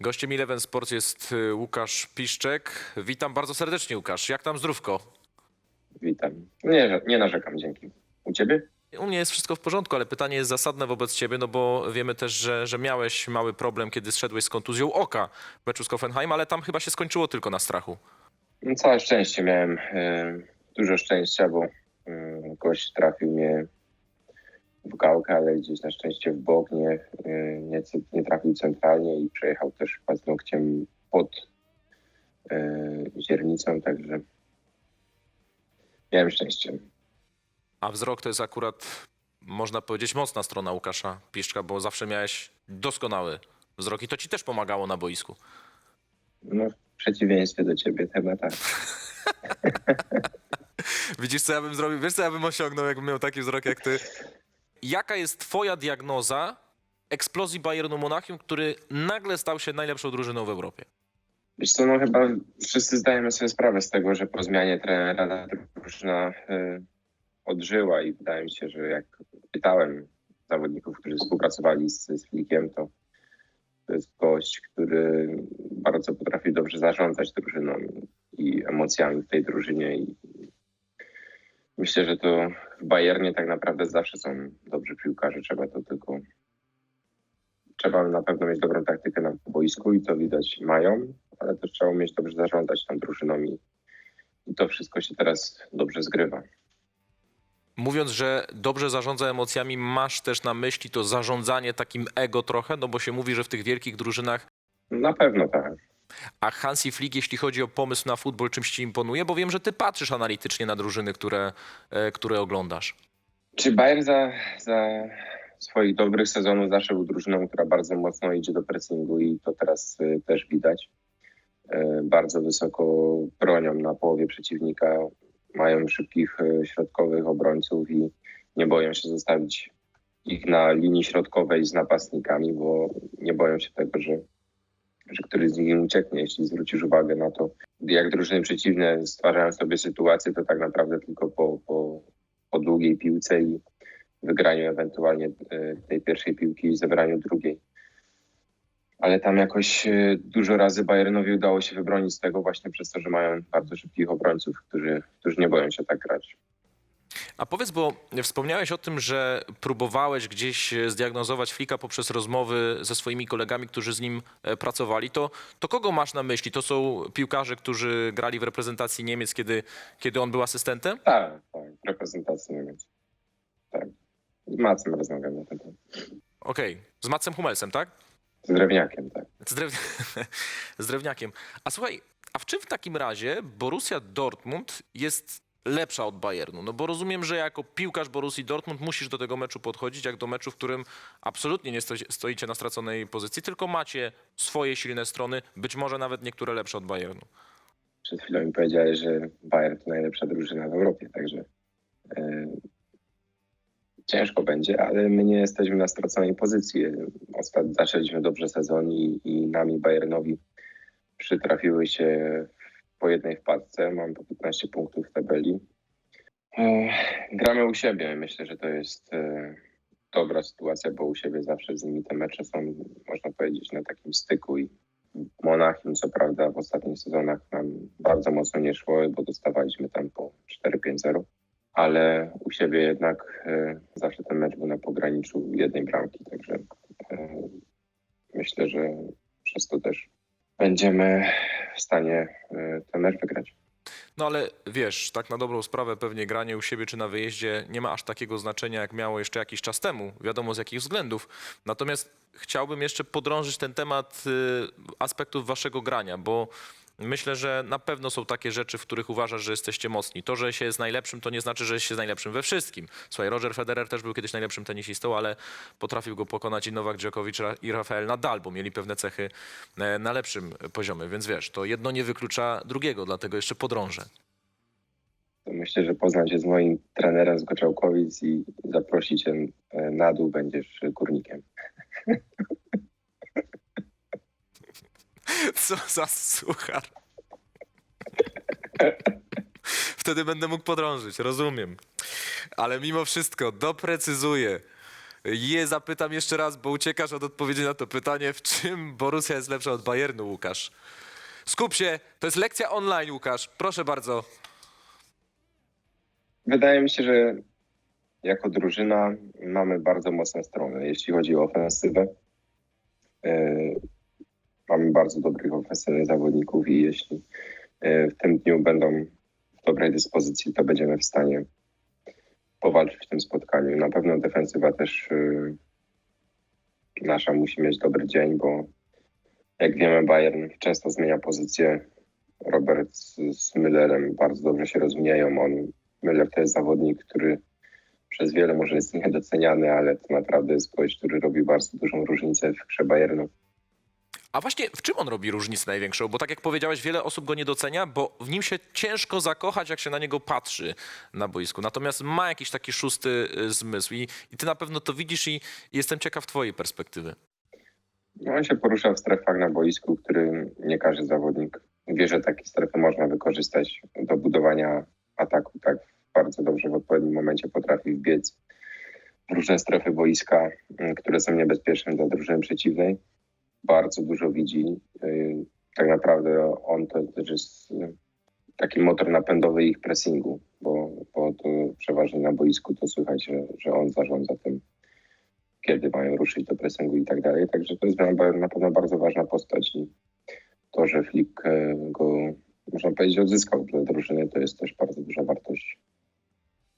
Gościem Eleven Sports jest y, Łukasz Piszczek. Witam bardzo serdecznie, Łukasz. Jak tam zdrówko? Witam. Nie, nie narzekam, dzięki. U ciebie? U mnie jest wszystko w porządku, ale pytanie jest zasadne wobec ciebie, no bo wiemy też, że, że miałeś mały problem, kiedy zszedłeś z kontuzją oka w meczu z Hoffenheim, ale tam chyba się skończyło tylko na strachu. No, całe szczęście miałem. E, dużo szczęścia, bo e, gość trafił mnie w gałkę, ale gdzieś na szczęście w bok, nie, e, nie, nie trafił centralnie i przejechał też paznokciem pod e, źrenicą, także miałem szczęście. A wzrok to jest akurat, można powiedzieć, mocna strona Łukasza Piszczka, bo zawsze miałeś doskonały wzrok i to ci też pomagało na boisku. No, w przeciwieństwie do ciebie chyba tak. Widzisz, co ja bym zrobił? Wiesz, co ja bym osiągnął, jakbym miał taki wzrok jak ty? Jaka jest twoja diagnoza eksplozji Bayernu Monachium, który nagle stał się najlepszą drużyną w Europie? Wiesz co, no chyba wszyscy zdajemy sobie sprawę z tego, że po zmianie trenera drużyna y, odżyła i wydaje mi się, że jak pytałem zawodników, którzy współpracowali z, z to to jest gość, który bardzo potrafi dobrze zarządzać drużyną i emocjami w tej drużynie i myślę, że to w Bayernie tak naprawdę zawsze są dobrzy piłkarze, trzeba to tylko trzeba na pewno mieć dobrą taktykę na boisku i to widać mają, ale też trzeba umieć dobrze zarządzać tą drużyną i, i to wszystko się teraz dobrze zgrywa. Mówiąc, że dobrze zarządza emocjami, masz też na myśli to zarządzanie takim ego trochę, no bo się mówi, że w tych wielkich drużynach Na pewno tak. A Hansi Flick, jeśli chodzi o pomysł na futbol, czymś ci imponuje? Bo wiem, że ty patrzysz analitycznie na drużyny, które, e, które oglądasz. Czy Bayern za, za swoich dobrych sezonów zawsze był drużyną, która bardzo mocno idzie do pressingu i to teraz y, też widać. Y, bardzo wysoko bronią na połowie przeciwnika, mają szybkich środkowych obrońców i nie boją się zostawić ich na linii środkowej z napastnikami, bo nie boją się tego, że, że któryś z nich ucieknie. Jeśli zwrócisz uwagę na to, jak drużyny przeciwne stwarzają sobie sytuację, to tak naprawdę tylko po, po, po długiej piłce i wygraniu ewentualnie e, tej pierwszej piłki i zebraniu drugiej. Ale tam jakoś e, dużo razy Bayernowi udało się wybronić z tego właśnie przez to, że mają bardzo szybkich obrońców, którzy, którzy nie boją się tak grać. A powiedz, bo wspomniałeś o tym, że próbowałeś gdzieś e, zdiagnozować Flika poprzez rozmowy ze swoimi kolegami, którzy z nim e, pracowali. To, to kogo masz na myśli? To są piłkarze, którzy grali w reprezentacji Niemiec, kiedy, kiedy on był asystentem? Tak, tak, w reprezentacji Niemiec. Tak. Z Macem rozmawiam na ten temat. Okej, z Macem Hummelsem, tak? Z Drewniakiem, tak. Z, drew... z drewniakiem. A słuchaj, a w czym w takim razie Borussia Dortmund jest lepsza od Bayernu? No bo rozumiem, że jako piłkarz Borussii Dortmund musisz do tego meczu podchodzić jak do meczu, w którym absolutnie nie stoi- stoicie na straconej pozycji, tylko macie swoje silne strony, być może nawet niektóre lepsze od Bayernu. Przed chwilą mi powiedziałeś, że Bayern to najlepsza drużyna w Europie, także e, ciężko będzie, ale my nie jesteśmy na straconej pozycji. Ostatnio zaczęliśmy dobrze sezon i, i nami Bayernowi przytrafiły się po jednej wpadce. Mam po 15 punktów w tabeli. E, gramy u siebie. Myślę, że to jest e, dobra sytuacja, bo u siebie zawsze z nimi te mecze są, można powiedzieć, na takim styku i Monachium, co prawda, w ostatnich sezonach nam bardzo mocno nie szło, bo dostawaliśmy tam po 4-5-0, ale u siebie jednak e, zawsze ten mecz był na pograniczu jednej bramki, także myślę, że przez to też będziemy w stanie ten mecz wygrać. No ale wiesz, tak na dobrą sprawę pewnie granie u siebie czy na wyjeździe nie ma aż takiego znaczenia, jak miało jeszcze jakiś czas temu, wiadomo z jakich względów. Natomiast chciałbym jeszcze podrążyć ten temat y, aspektów waszego grania, bo myślę, że na pewno są takie rzeczy, w których uważasz, że jesteście mocni. To, że się jest najlepszym, to nie znaczy, że się jest najlepszym we wszystkim. Słuchaj, Roger Federer też był kiedyś najlepszym tenisistą, ale potrafił go pokonać i Nowak Djokovic i Rafael Nadal, bo mieli pewne cechy e, na lepszym poziomie. Więc wiesz, to jedno nie wyklucza drugiego, dlatego jeszcze podrążę. Myślę, że poznać się z moim trenerem z Goczałkowic i zaprosić cię e, na dół, będziesz górnikiem. Co za suchar. Wtedy będę mógł podrążyć, rozumiem. Ale mimo wszystko doprecyzuję. Je zapytam jeszcze raz, bo uciekasz od odpowiedzi na to pytanie. W czym Borussia jest lepsza od Bayernu, Łukasz? Skup się, to jest lekcja online, Łukasz. Proszę bardzo. Wydaje mi się, że jako drużyna mamy bardzo mocne strony, jeśli chodzi o ofensywę. Mamy bardzo dobrych ofensywnych zawodników i jeśli e, w tym dniu będą w dobrej dyspozycji, to będziemy w stanie powalczyć w tym spotkaniu. Na pewno defensywa też e, nasza musi mieć dobry dzień, bo jak wiemy Bayern często zmienia pozycję. Robert z, z Müllerem bardzo dobrze się rozumieją. On, Müller to jest zawodnik, który przez wiele może jest niedoceniany, ale to naprawdę jest gość, który robi bardzo dużą różnicę w grze Bayernu. A właśnie w czym on robi różnicę największą? Bo tak jak powiedziałeś, wiele osób go nie docenia, bo w nim się ciężko zakochać, jak się na niego patrzy na boisku. Natomiast ma jakiś taki szósty y, zmysł i, i ty na pewno to widzisz i jestem ciekaw twojej perspektywy. No, on się porusza w strefach na boisku, który nie każdy zawodnik wie, że takie strefy można wykorzystać do budowania ataku. Tak bardzo dobrze w odpowiednim momencie potrafi wbiec w różne strefy boiska, y, które są niebezpieczne dla drużyny przeciwnej. Bardzo dużo widzi. Y, Tak naprawdę on to też jest y, taki motor napędowy ich pressingu, bo, bo to przeważnie na boisku to słychać, że, że on zarządza tym, kiedy mają ruszyć do pressingu i tak dalej. Także to jest na pewno bardzo ważna postać i to, że Flick e, go, można powiedzieć, odzyskał dla drużyny, to jest też bardzo duża wartość.